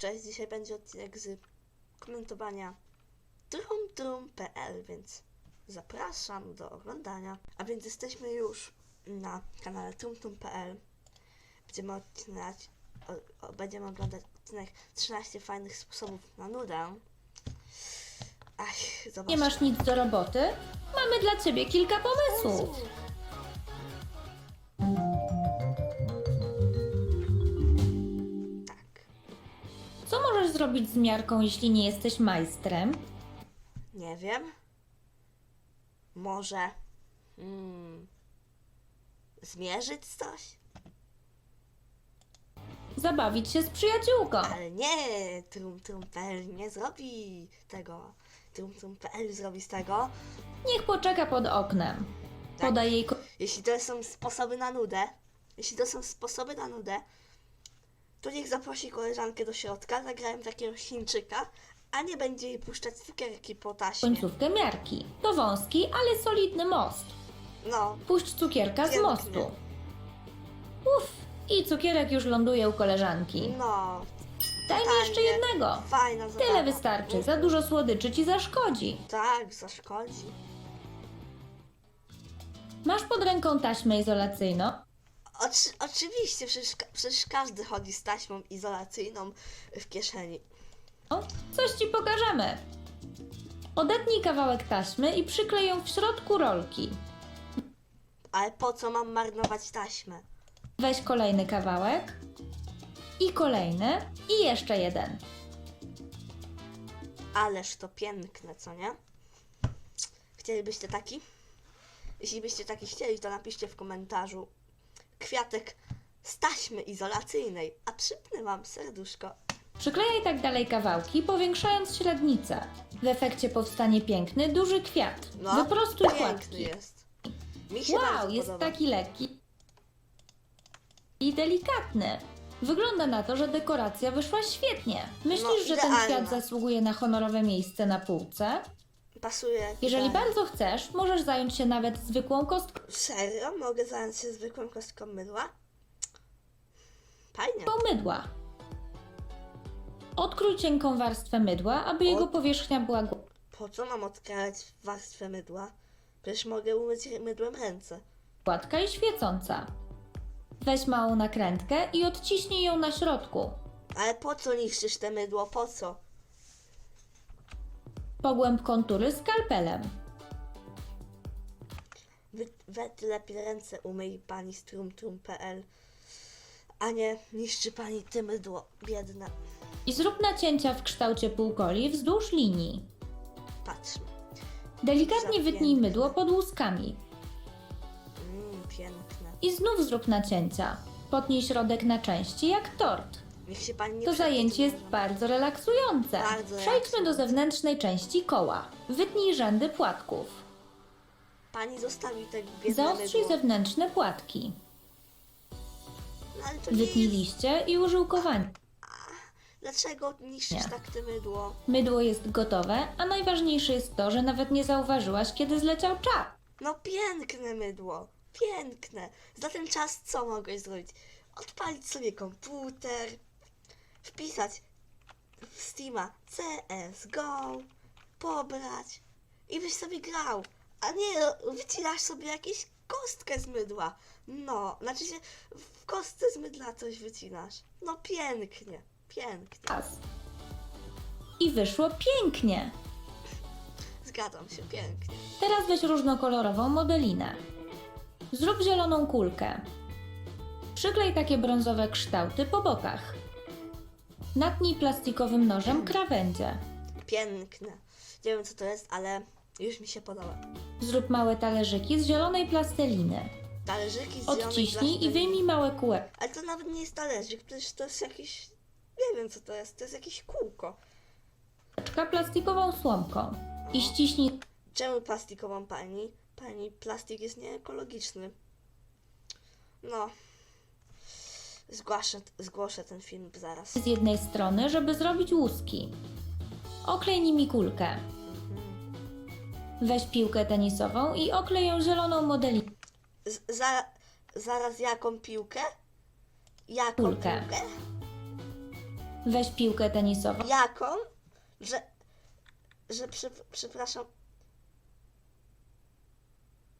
Cześć, dzisiaj będzie odcinek z komentowania trumtrum.pl, więc zapraszam do oglądania. A więc jesteśmy już na kanale trumtrum.pl. Będziemy będziemy oglądać odcinek 13 fajnych sposobów na nudę. Ach, zobaczmy. Nie masz nic do roboty? Mamy dla ciebie kilka pomysłów. Co możesz zrobić z miarką, jeśli nie jesteś majstrem? Nie wiem. Może mm, zmierzyć coś? Zabawić się z przyjaciółką. Ale nie, trumtrum.pl nie zrobi tego. Trumtrum.pl zrobi z tego. Niech poczeka pod oknem. Tak. Podaj jej ko- Jeśli to są sposoby na nudę, jeśli to są sposoby na nudę, to niech zaprosi koleżankę do środka, zagrałem takiego Chińczyka, a nie będzie jej puszczać cukierki po taśmie. końcówkę miarki. To wąski, ale solidny most. No, Puść cukierka z Pięknie. mostu. Uff, i cukierek już ląduje u koleżanki. no, Daj mi jeszcze jednego. fajna zabawa. Tyle wystarczy. Za dużo słodyczy ci zaszkodzi. Tak, zaszkodzi. Masz pod ręką taśmę izolacyjną? Oczy, oczywiście, przecież, przecież każdy chodzi z taśmą izolacyjną w kieszeni. O, Coś ci pokażemy. Odetnij kawałek taśmy i przyklej ją w środku rolki. Ale po co mam marnować taśmę? Weź kolejny kawałek i kolejny i jeszcze jeden. Ależ to piękne, co nie? Chcielibyście taki? Jeśli byście taki chcieli, to napiszcie w komentarzu kwiatek z taśmy izolacyjnej, a przypnę wam serduszko. Przyklejaj tak dalej kawałki, powiększając średnicę. W efekcie powstanie piękny, duży kwiat. No, Wyprostuj piękny płatki. jest. Mi się Wow, bardzo jest podoba. taki lekki i delikatny. Wygląda na to, że dekoracja wyszła świetnie. Myślisz, No, że ten idealna. kwiat zasługuje na honorowe miejsce na półce? Pasuje. Jeżeli idealnie. bardzo chcesz, możesz zająć się nawet zwykłą kostką Serio? Mogę zająć się zwykłą kostką mydła? Fajnie. mydła. Odkrój cienką warstwę mydła, aby jego Od- powierzchnia była gła- Po co mam odkrajać warstwę mydła? Przecież mogę umyć mydłem ręce. gładka i świecąca. Weź małą nakrętkę i odciśnij ją na środku. Ale po co niszczysz te mydło? Po co? Pogłęb kontury skalpelem. Wy, we lepiej ręce umyj pani z trumtrum.pl a nie niszczy pani te mydło, biedne. I zrób nacięcia w kształcie półkoli wzdłuż linii. Patrzmy. Delikatnie wytnij mydło pod łuskami. Mmm, piękne. I znów zrób nacięcia. Potnij środek na części jak tort. Niech się pani nie To zajęcie jest bardzo relaksujące. Bardzo Przejdźmy relaksujące. do zewnętrznej części koła. Wytnij rzędy płatków. Pani zostawi te biedne Zaostrzyj mydło. zewnętrzne płatki. No, ale to nie Wytnij jest... liście i użyłkowanie. Dlaczego niszczysz Nie. tak te mydło? Mydło jest gotowe, a najważniejsze jest to, że nawet nie zauważyłaś, kiedy zleciał czas. No piękne mydło, piękne. Za ten czas co mogłeś zrobić? Odpalić sobie komputer, wpisać w Steama CSGO, pobrać i byś sobie grał. A nie wycinasz sobie jakieś kostkę z mydła. No, znaczy się w kostce z mydla coś wycinasz. No pięknie, pięknie. I wyszło pięknie. Zgadzam się, pięknie. Teraz weź różnokolorową modelinę. Zrób zieloną kulkę. Przyklej takie brązowe kształty po bokach. Natnij plastikowym nożem krawędzie. Piękne. Nie wiem co to jest, ale już mi się podoba. Zrób małe talerzyki z zielonej plasteliny. Talerzyki z Odciśnij i wyjmij małe kółek. Ale to nawet nie jest talerzyk, przecież to jest jakiś... Nie wiem co to jest, to jest jakieś kółko. plastikową słomką i ściśnij Czemu plastikową pani? Pani, plastik jest nieekologiczny. No. Zgłaszę, zgłoszę ten film zaraz. z jednej strony, żeby zrobić łuski. Oklej nimi kulkę. Weź piłkę tenisową i oklej ją zieloną modeliną. Z, za, zaraz jaką piłkę? Jaką Kulkę. piłkę? Weź piłkę tenisową. Jaką? Że... Że przy, przepraszam...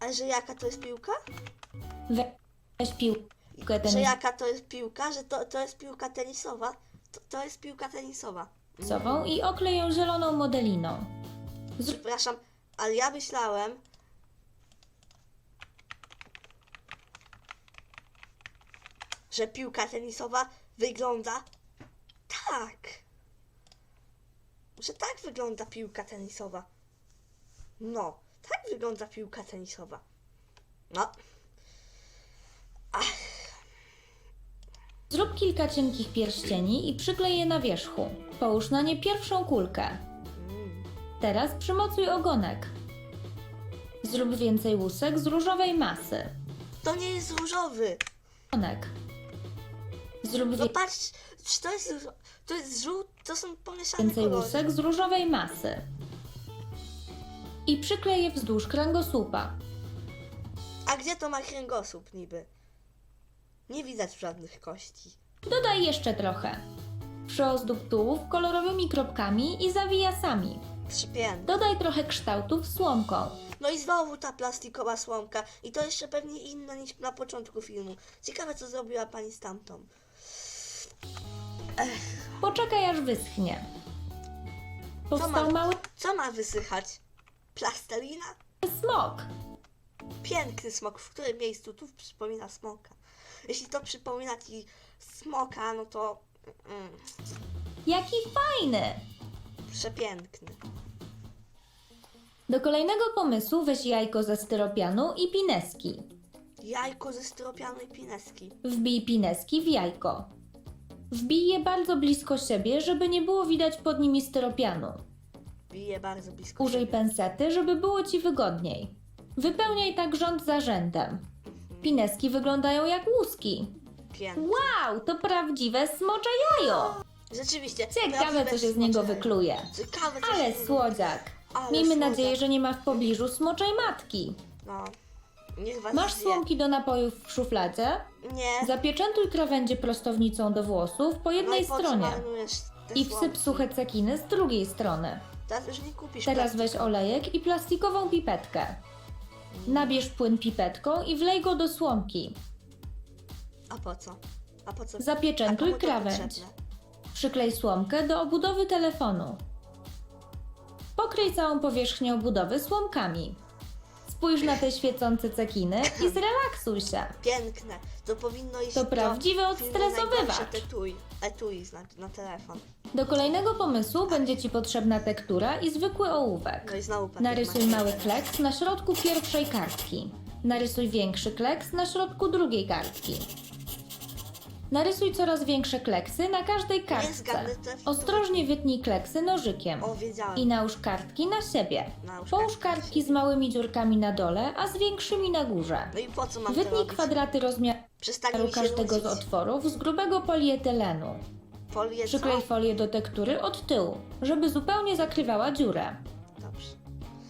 Ale że jaka to jest piłka? We, weź piłkę Że tenisową. jaka to jest piłka? Że to, to jest piłka tenisowa? To, to jest piłka tenisowa. i oklej ją zieloną modeliną. Przepraszam, ale ja myślałem... Że piłka tenisowa wygląda tak. Że tak wygląda piłka tenisowa. No, tak wygląda piłka tenisowa. No. Zrób kilka cienkich pierścieni i przyklej je na wierzchu. Połóż na nie pierwszą kulkę. Teraz przymocuj ogonek. Zrób więcej łusek z różowej masy. To nie jest różowy. Ogonek. Zrób No wie- patrz, czy to jest różo- To jest żółty, to są pomieszane więcej kolory. łusek z różowej masy. I przyklej je wzdłuż kręgosłupa. A gdzie to ma kręgosłup niby? Nie widać żadnych kości. Dodaj jeszcze trochę. Przyozdób tułów kolorowymi kropkami i zawijasami. Przypięty. Dodaj trochę kształtów słomką. No i znowu ta plastikowa słomka. I to jeszcze pewnie inna niż na początku filmu. Ciekawe, co zrobiła pani z tamtą. Poczekaj aż wyschnie. Powstał ma- mały Co ma wysychać? Plastelina? smok. Piękny smok. W którym miejscu? Tu przypomina smoka. Jeśli to przypomina ci smoka, no to... Mm, Jaki fajny! przepiękny. Do kolejnego pomysłu weź jajko ze styropianu i pineski. Jajko ze styropianu i pineski. Wbij pineski w jajko. Wbij je bardzo blisko siebie, żeby nie było widać pod nimi styropianu. Bije bardzo blisko. Użyj siebie. pensety, żeby było ci wygodniej. Wypełniaj tak rząd za rzędem. Pineski wyglądają jak łuski. Wow, to prawdziwe smocze jajo! Rzeczywiście. Ciekawe, co się z niego wykluje. Ciekawe, co Ale się słodziak. Ale Miejmy słodziak. nadzieję, że nie ma w pobliżu smoczej matki. No. Niech was Masz zje. słomki do napojów w szufladzie? Nie. Zapieczętuj krawędzie prostownicą do włosów po no jednej i po co stronie marnujesz te i wsyp słomki? suche cekiny z drugiej strony. Teraz już nie kupisz Teraz weź olejek i plastikową pipetkę. Nabierz płyn pipetką i wlej go do słomki. A po co? A po co? Zapieczętuj A komu to krawędź. potrzebne? Przyklej słomkę do obudowy telefonu. Pokryj całą powierzchnię obudowy słomkami. Spójrz na te świecące cekiny i zrelaksuj się. Piękne. To powinno iść To do prawdziwy filmu odstresowywacz. najgorsze Etui. Etui na, na telefon. Do kolejnego pomysłu będzie Ci potrzebna tektura i zwykły ołówek. No i znowu papier Narysuj mały kleks na środku pierwszej kartki. Narysuj większy kleks na środku drugiej kartki. Narysuj coraz większe kleksy na każdej kartce. zgadnę, to- Ostrożnie wytnij kleksy nożykiem. O. I nałóż kartki na siebie. Nałóż Połóż kartki. kartki z małymi dziurkami na dole, a z większymi na górze. No i po co mam to Wytnij robić? kwadraty rozmiaru Przestań mi się każdego z nudzić. otworów z grubego polietylenu. Folię co? Przyklej folię do tektury od tyłu, żeby zupełnie zakrywała dziurę. Dobrze.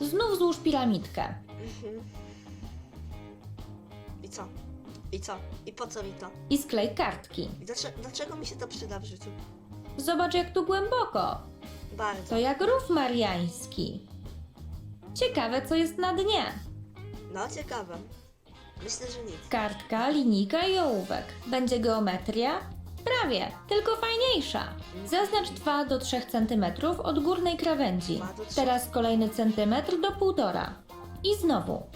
Znów złóż piramidkę. Mhm. I co? I co? I po co mi to? i sklej kartki. I dlaczego, dlaczego mi się to przyda w życiu? Zobacz, jak tu głęboko. Bardzo. To jak rów mariański. Ciekawe, co jest na dnie. No, ciekawe. Myślę, że nic. Kartka, linijka i ołówek. Będzie geometria? Prawie, tylko fajniejsza. Zaznacz 2 do 3 cm od górnej krawędzi. Teraz kolejny centymetr do 1,5. I znowu.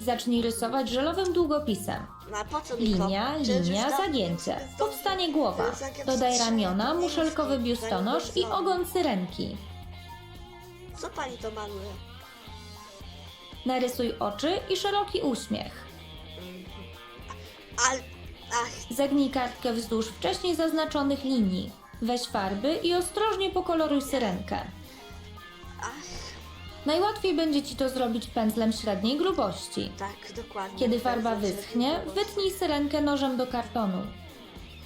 Zacznij rysować żelowym długopisem. No a po co mi Linia, linia, dawno zagięcie. Powstanie głowa. Dodaj ramiona, muszelkowy biustonosz i ogon syrenki. Co pani to maluje? Narysuj oczy i szeroki uśmiech. Ale... Zagnij kartkę wzdłuż wcześniej zaznaczonych linii. Weź farby i ostrożnie pokoloruj syrenkę. Najłatwiej będzie Ci to zrobić pędzlem średniej grubości. tak, dokładnie. Kiedy farba wyschnie, wytnij syrenkę nożem do kartonu.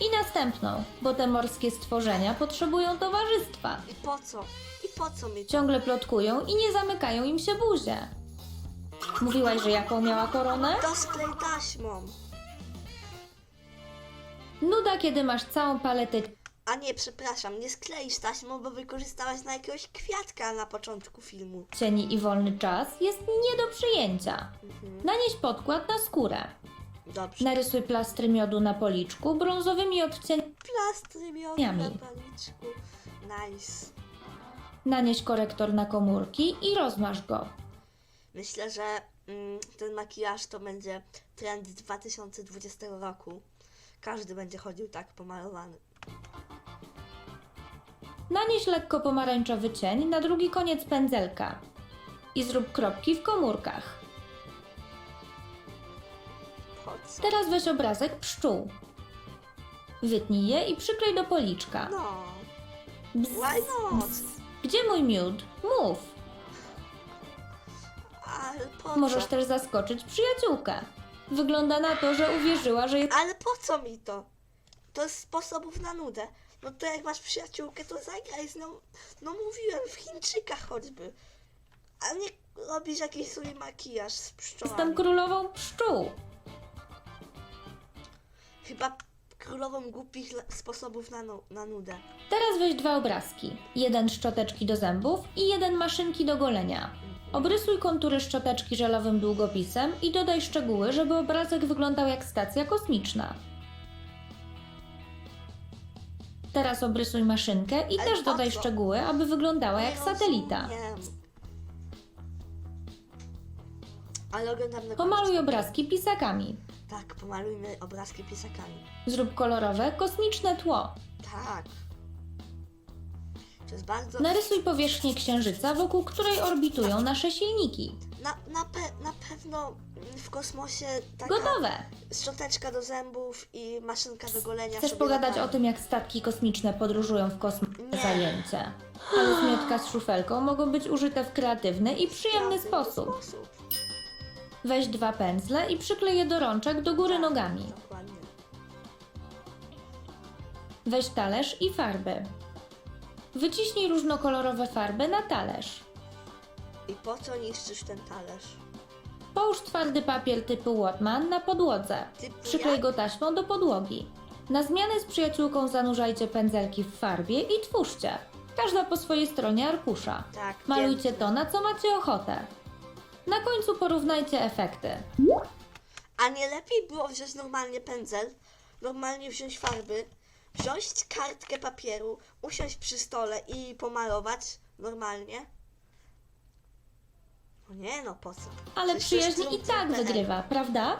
I następną, bo te morskie stworzenia potrzebują towarzystwa. I po co? I po co mi to? Ciągle plotkują i nie zamykają im się buzie. Mówiłaś, że jaką miała koronę? To sklej taśmą. Nuda, kiedy masz całą paletę A nie, przepraszam, nie skleisz taśmą, bo wykorzystałaś na jakiegoś kwiatka na początku filmu. cieni i wolny czas jest nie do przyjęcia. Mhm. Nanieś podkład na skórę. Dobrze. Narysuj plastry miodu na policzku brązowymi odcieniami. Plastry miodu Jami. na paliczku. Nice. Nanieś korektor na komórki i rozmaż go. Myślę, że mm, ten makijaż to będzie trend 2020 roku. Każdy będzie chodził tak pomalowany. Nanieś lekko pomarańczowy cień na drugi koniec pędzelka i zrób kropki w komórkach. Co? Teraz weź obrazek pszczół. Wytnij je i przyklej do policzka. No, Bzz, why not? Gdzie mój miód? Mów. Ale po Możesz też zaskoczyć przyjaciółkę. Wygląda na to, że uwierzyła, że jest Ale po co mi to? To jest sposobów na nudę. No to jak masz przyjaciółkę, to zagraj z nią. No mówiłem, w Chińczykach choćby. A nie robisz jakiś swój makijaż z pszczołami. Jestem królową pszczół. Chyba królową głupich le- sposobów na, nu- na nudę. Teraz weź dwa obrazki. Jeden szczoteczki do zębów i jeden maszynki do golenia. Obrysuj kontury szczoteczki żelowym długopisem i dodaj szczegóły, żeby obrazek wyglądał jak stacja kosmiczna. Teraz obrysuj maszynkę i też dodaj szczegóły, aby wyglądała jak satelita. Pomaluj obrazki pisakami. Tak, pomalujmy obrazki pisakami. Zrób kolorowe, kosmiczne tło. Tak. Bardzo... Narysuj powierzchnię księżyca, wokół której orbitują nasze silniki. Na, na, pe- na pewno w kosmosie taka Gotowe! szczoteczka do zębów i maszynka do golenia Chcesz sobie pogadać latają. o tym, jak statki kosmiczne podróżują w kosmos? Nie. Zajęcie. Ale zmiotka z szufelką mogą być użyte w kreatywny i przyjemny Kreatywny sposób. sposób. Weź dwa pędzle i przyklej je do rączek do góry Tak, nogami. Dokładnie. Weź talerz i farby. Wyciśnij różnokolorowe farby na talerz. I po co niszczysz ten talerz? Połóż twardy papier typu Watman na podłodze. Typu Przyklej jak? go taśmą do podłogi. Na zmianę z przyjaciółką zanurzajcie pędzelki w farbie i twórzcie. Każda po swojej stronie arkusza. Tak. Malujcie to, na co macie ochotę. Na końcu porównajcie efekty. A nie lepiej było wziąć normalnie pędzel, normalnie wziąć farby, wziąć kartkę papieru, usiąść przy stole i pomalować normalnie? No nie no, po co? Ale Przecież to jest przyjaźń i tak wygrywa, prawda?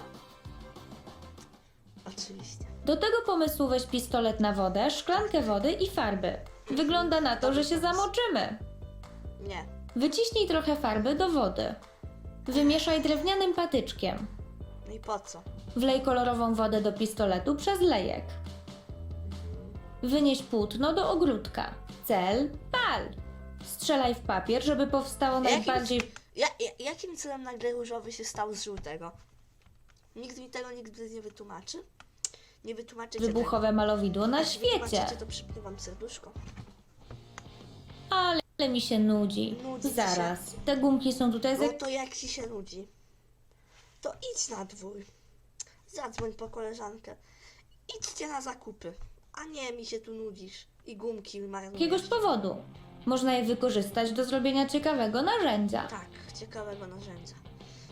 Oczywiście. Do tego pomysłu weź pistolet na wodę, szklankę wody i farby. Wygląda na to, że się zamoczymy. Nie. Wyciśnij trochę farby do wody. Wymieszaj drewnianym patyczkiem. No i po co? Wlej kolorową wodę do pistoletu przez lejek. Wynieś płótno do ogródka. Cel pal. Strzelaj w papier, żeby powstało Jakim- najbardziej Ja, ja, jakim cudem nagle różowy się stał z żółtego? Nikt mi tego nigdy nie wytłumaczy. Nie wytłumaczycie wybuchowe malowidło tego. na Jak świecie. wytłumaczycie, to przypływam serduszko. Ale mi się nudzi. Nudzi ci Zaraz. Te gumki są tutaj. No to jak ci się nudzi, to idź na dwór. Zadzwoń po koleżankę. Idźcie na zakupy. A nie, mi się tu nudzisz. I gumki marnujesz. jakiegoś powodu. Można je wykorzystać do zrobienia ciekawego narzędzia. Tak, ciekawego narzędzia.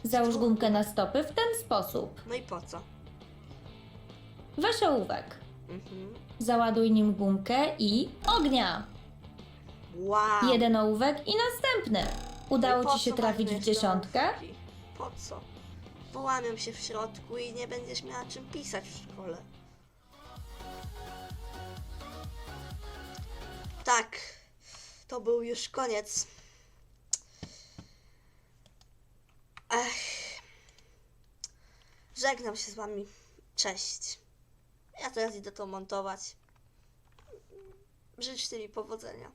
Załóż gumkę na stopy w ten sposób. No i po co? Weź ołówek. Mhm. Załaduj nim gumkę i ognia. Wow. Jeden ołówek i następny. No i Udało po ci się co trafić w marnujesz dziesiątkę? te ołówki? Po co? Połamią się w środku i nie będziesz miała czym pisać w szkole. Tak, to był już koniec. Ech. Żegnam się z wami. Cześć. Ja teraz idę to montować. Życzcie mi powodzenia.